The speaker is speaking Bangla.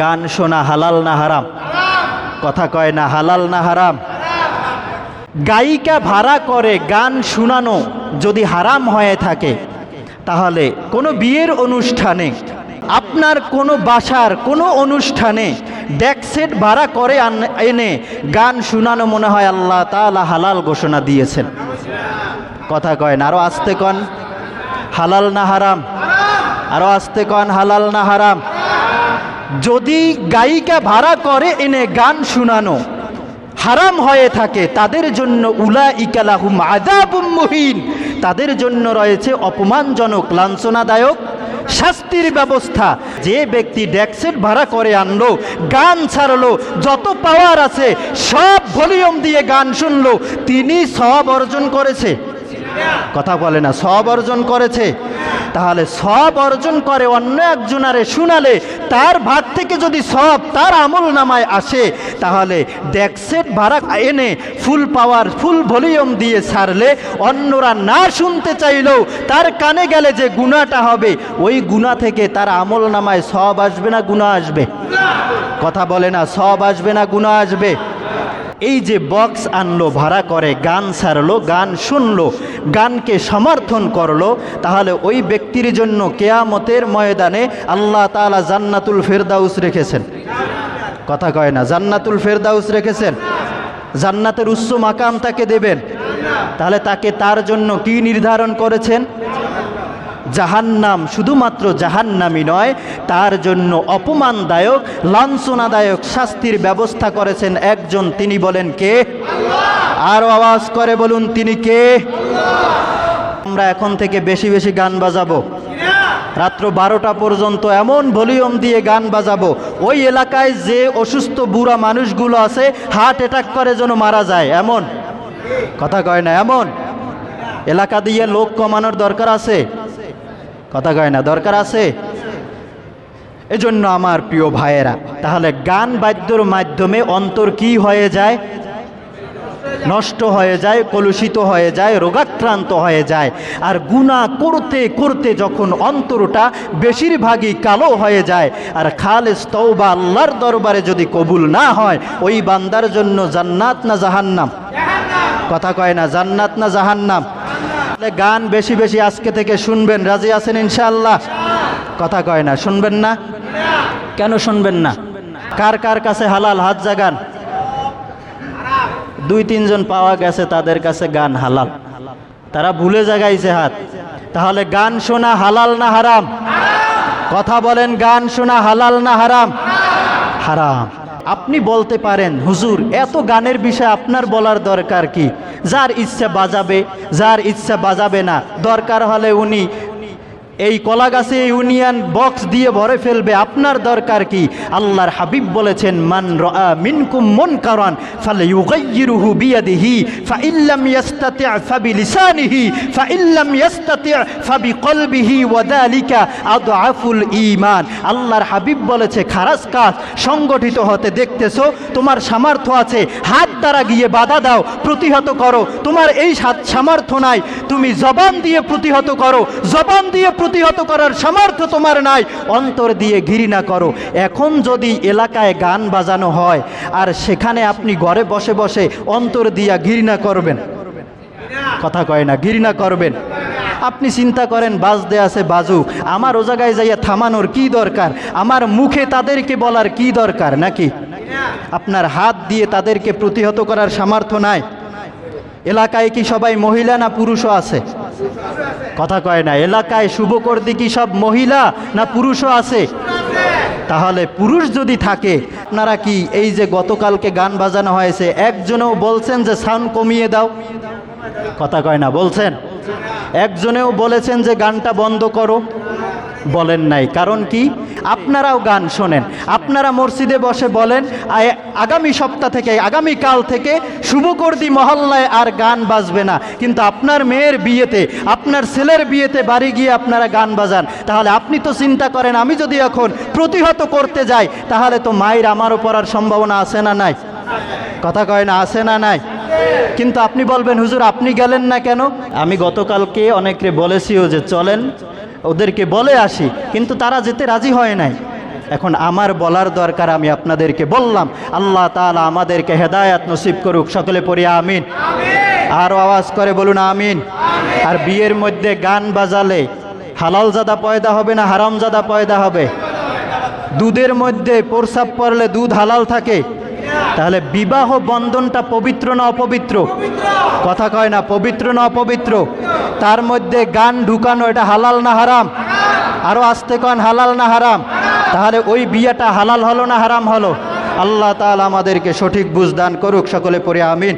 গান শোনা হালাল না হারাম? কথা কয় না হালাল না হারাম? গায়িকা ভাড়া করে গান শোনানো যদি হারাম হয়ে থাকে, তাহলে কোনো বিয়ের অনুষ্ঠানে, আপনার কোনো বাসার কোনো অনুষ্ঠানে ডেকসেট ভাড়া করে এনে গান শোনানো মনে হয় আল্লাহ তাআলা হালাল ঘোষণা দিয়েছেন। কথা কয় না আরও আসতে কন। হালাল না হারাম? আরও আসতে কন, হালাল না হারাম? যদি গায়িকা ভাড়া করে, এনে গান শোনানো হারাম হয়ে থাকে, তাদের জন্য উলা ইকালাহুম আদাবুম মুহিন। তাদের জন্য রয়েছে অপমানজনক, লাঞ্ছনাদায়ক শাস্তির ব্যবস্থা। যে ব্যক্তি ডেকসেট ভাড়া করে আনলো, গান ছাড়লো, যত পাওয়ার আছে, সব ভলিউম দিয়ে গান শুনলো, তিনি সব অর্জন করেছে। কথা বলে না, সব অর্জন করেছে। তাহলে সব অর্জন করে অন্য একজনারে, শুনালে তার ভাগ থেকে যদি সব তার আমল নামায় আসে, তাহলে ডেক্সেট ভাড়া এনে ফুল পাওয়ার ফুল ভলিউম দিয়ে ছাড়লে অন্যরা না শুনতে চাইলেও তার কানে গেলে যে গুণাটা হবে, ওই গুণা থেকে তার আমল নামায় সব আসবে না, গুণা আসবে। কথা বলে না, সব আসবে না, গুণা আসবে। এই যে বক্স আনলো, ভাড়া করে, গান ছাড়লো, গান শুনলো, গানকে সমর্থন করল, তাহলে ওই ব্যক্তির জন্য কেয়ামতের ময়দানে আল্লাহ তাআলা জান্নাতুল ফেরদাউস রেখেছেন। কথা কয় না, জান্নাতুল ফেরদাউস রেখেছেন। জান্নাতের উচ্চ মাকাম তাকে দেবেন। তাহলে তাকে তার জন্য কি নির্ধারণ করেছেন? জাহান্নাম শুধুমাত্র জাহান্নামই নয় তার জন্য অপমানদায়ক লাঞ্ছনাদায়ক শাস্তির ব্যবস্থা করেছেন একজন। তিনি বলেন কে? আরও আওয়াজ করে বলুন তিনি কে? আমরা এখন থেকে বেশি বেশি গান বাজাবো। রাত্র বারোটা পর্যন্ত এমন ভলিউম দিয়ে গান বাজাবো। ওই এলাকায় যে অসুস্থ বুড়া মানুষগুলো আছে হার্ট অ্যাটাক করে যেন মারা যায়। এমন? কথা কয় না এমন। এলাকা দিয়ে লোক কমানোর দরকার আছে? কথা কয় না, দরকার আছে? এজন্য আমার প্রিয় ভাইয়েরা, তাহলে গান বাদ্যর মাধ্যমে অন্তর কি হয়ে যায়? নষ্ট হয়ে যায়, কলুষিত হয়ে যায়, রোগাক্রান্ত হয়ে যায়। আর গুণা করতে করতে যখন অন্তরটা বেশিরভাগই কালো হয়ে যায়, আর খালেস তৌবা আল্লাহর দরবারে যদি কবুল না হয়, ওই বান্দার জন্য জান্নাত না জাহান্নাম? কথা কয় না, জান্নাত না জাহান্নাম? তাহলে গান বেশি বেশি আজকে থেকে শুনবেন। রাজি আছেন ইনশাআল্লাহ? কথা কয় না, শুনবেন না? কেন শুনবেন না? কার কার কাছে হালাল হাত জাগান? দুই তিনজন পাওয়া গেছে তাদের কাছে গান হালাল। তারা ভুলে জাগাইছে হাত। তাহলে গান শোনা হালাল না হারাম? কথা বলেন, গান শোনা হালাল না হারাম? হারাম। আপনি বলতে পারেন, হুজুর, এত গানের বিষয়ে আপনার বলার দরকার কি? যার ইচ্ছা বাজাবে, যার ইচ্ছা বাজাবে না, দরকার হলে উনি এই কলাগাছে ইউনিয়ন বক্স দিয়ে ভরে ফেলবে। আপনার দরকার কি? আল্লাহর হাবিব বলেছেন, মান মিনকুম মুনকারান ফালাইয়ুগাইয়িরুহু বিয়াদিহি ফাইল্লাম ইয়াস্তাতি' ফাবিলিসানিহি ফাইল্লাম ইয়াস্তাতি' ফাবিকলবিহি ওয়া যালিকা আদআফুল ঈমান। আল্লাহর হাবিব বলেছে, খারাজ কাজ সংগঠিত হতে দেখতেছো, তোমার সামর্থ্য আছে। হাত দ্বারা গিয়ে বাধা দাও, প্রতিহত করো। তোমার এই সামর্থ্য নাই। তুমি জবান দিয়ে প্রতিহত করো। জবান দিয়ে প্রতিহত করার সামর্থ্য তোমার নাই। অন্তর দিয়ে ঘৃণা করো। এখন যদি এলাকায় গান বাজানো হয়, আর সেখানে আপনি ঘরে বসে বসে অন্তর দিয়া ঘৃণা করবেন। কথা কয় না, ঘৃণা করবেন। আপনি চিন্তা করেন, বাজতে আছে বাজু। আমার ও জায়গায় যাইয়া থামানোর কি দরকার? আমার মুখে তাদেরকে বলার কি দরকার নাকি? আপনার হাত দিয়ে তাদেরকে প্রতিহত করার সামর্থ্য নাই। এলাকায় কি সবাই মহিলা না পুরুষও আছে? কথা কয় না, এলাকায় শুভকর্দি কি সব মহিলা না পুরুষও আছে? তাহলে পুরুষ যদি থাকে, আপনারা কি এই যে গতকালকে গান বাজানো হয়েছে, একজনেও বলছেন যে সাউন্ড কমিয়ে দাও? কথা কয় না, বলছেন? একজনেও বলেছেন যে গানটা বন্ধ করো। বলেন নাই। কারণ কি? আপনারাও গান শোনেন। আপনারা মসজিদে বসে বলেন আগামী সপ্তাহ থেকে, আগামী কাল থেকে শুভকর্দি মহল্লায় আর গান বাজবে না। কিন্তু আপনার মেয়ের বিয়েতে, আপনার ছেলের বিয়েতে বাড়ি গিয়ে আপনারা গান বাজান। তাহলে আপনি তো চিন্তা করেন, আমি যদি এখন প্রতিহত করতে যাই, তাহলে তো মায়ের আমারও পড়ার সম্ভাবনা আছে না নাই? কথা কয় না, আছে না নাই? কিন্তু আপনি বলবেন, হুজুর, আপনি গেলেন না কেন? আমি গতকালকে অনেককে বলেছিও যে, চলেন ওদেরকে বলে আসি কিন্তু তারা যেতে রাজি হয় নাই। এখন আমার বলার দরকার আমি আপনাদেরকে বললাম আল্লাহ তাআলা আমাদেরকে হেদায়াত নসিব করুক সকলে পড়ি আমিন। আরও আওয়াজ করে বলুন আমিন। আর বিয়ের মধ্যে গান বাজালে হালাল জাদা পয়দা হবে না হারাম জাদা পয়দা হবে? দুধের মধ্যে প্রসাব পড়লে দুধ হালাল থাকে? তাহলে বিবাহ বন্ধনটা পবিত্র না অপবিত্র? কথা কয় না, পবিত্র না অপবিত্র? তার মধ্যে গান ঢুকানো, এটা হালাল না হারাম? আরও আসতে কন, হালাল না হারাম? তাহলে ওই বিয়েটা হালাল হলো না হারাম হলো? আল্লাহ তালা আমাদেরকে সঠিক বুঝদান করুক, সকলে পরে আমিন।